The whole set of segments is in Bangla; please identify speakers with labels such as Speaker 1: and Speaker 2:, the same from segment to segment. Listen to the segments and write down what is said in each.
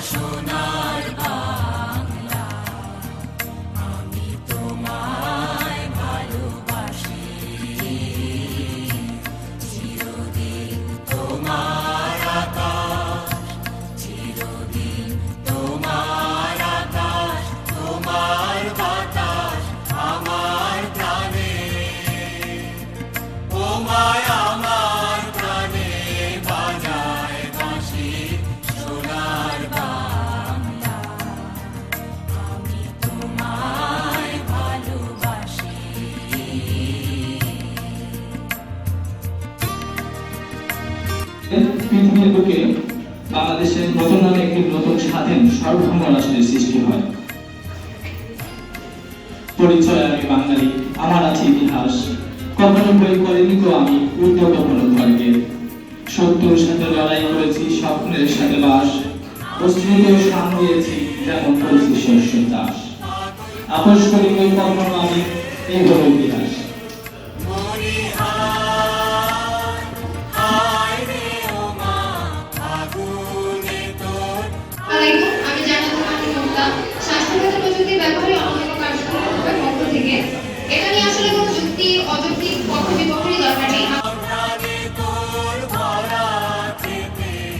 Speaker 1: i'm Shona. পৃথিবীর বুকে বাংলাদেশের নতুন নামে একটি নতুন স্বাধীন সার্বভৌম রাষ্ট্রের সৃষ্টি হয়। পরিচয় আমি বাঙালি, আমার আছে ইতিহাস। কখনো বই করিনি তো আমি উদ্যোগ কোনো খড়গে শত্রুর সাথে লড়াই করেছি, স্বপ্নের সাথে বাস। অস্ত্রীয় সামলিয়েছি যেমন করেছি শস্য চাষ। আপোষ করিনি কখনো আমি, এই হলো ইতিহাস। অযৌক্তিক পথ ব্যবহারের দরকার নেই।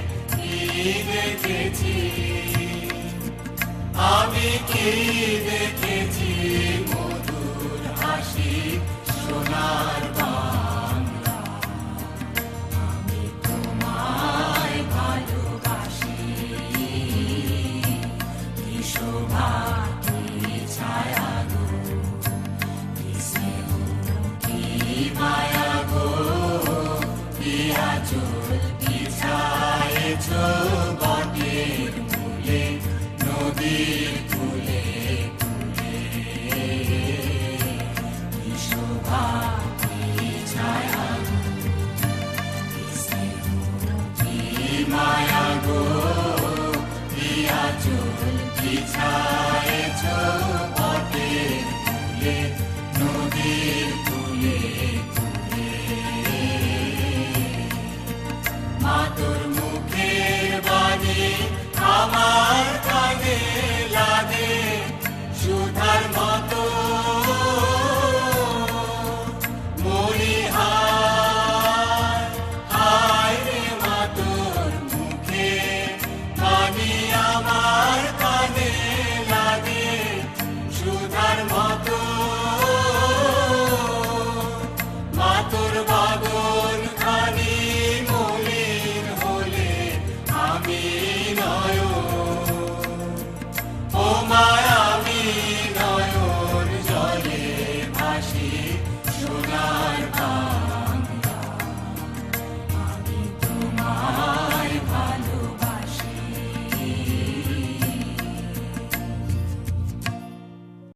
Speaker 1: আমি কি দেখি Ashti